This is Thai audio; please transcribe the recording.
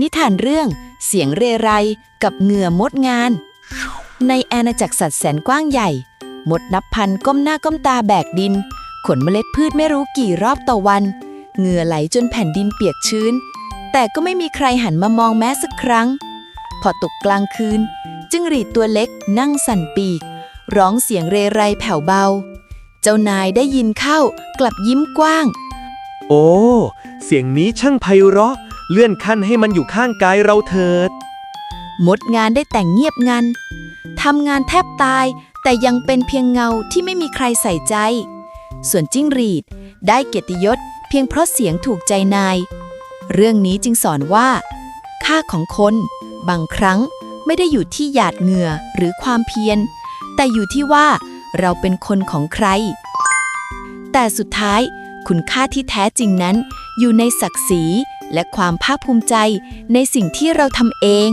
นิทานเรื่อง เสียงเรไรกับเหงื่อมดงาน ในอาณาจักรสัตว์แสนกว้างใหญ่ มดนับพันก้มหน้าก้มตาแบกดิน ขนเมล็ดพืชไม่รู้กี่รอบต่อวัน เหงื่อไหลจนแผ่นดินเปียกชื้น แต่ก็ไม่มีใครหันมามองแม้สักครั้ง พอตกกลางคืน จึงรีดตัวเล็กนั่งสั่นปีก ร้องเสียงเรไรแผ่วเบา เจ้านายได้ยินเข้ากลับยิ้มกว้าง โอ้ เสียงนี้ช่างไพเราะ เลื่อนขั้นให้มันอยู่ข้างกายเราเถิดมดงานได้แต่งเงียบงันทำงานแทบตาย แต่ยังเป็นเพียงเงาที่ไม่มีใครใส่ใจ ส่วนจิ้งหรีด ได้เกียรติยศเพียงเพราะเสียงถูกใจนาย เรื่องนี้จึงสอนว่า ค่าของคน บางครั้งไม่ได้อยู่ที่หยาดเหงื่อหรือความเพียร แต่อยู่ที่ว่าเราเป็นคนของใคร แต่สุดท้ายคุณค่าที่แท้จริงนั้นอยู่ในศักดิ์ศรี และความภาคภูมิใจในสิ่งที่เราทำเอง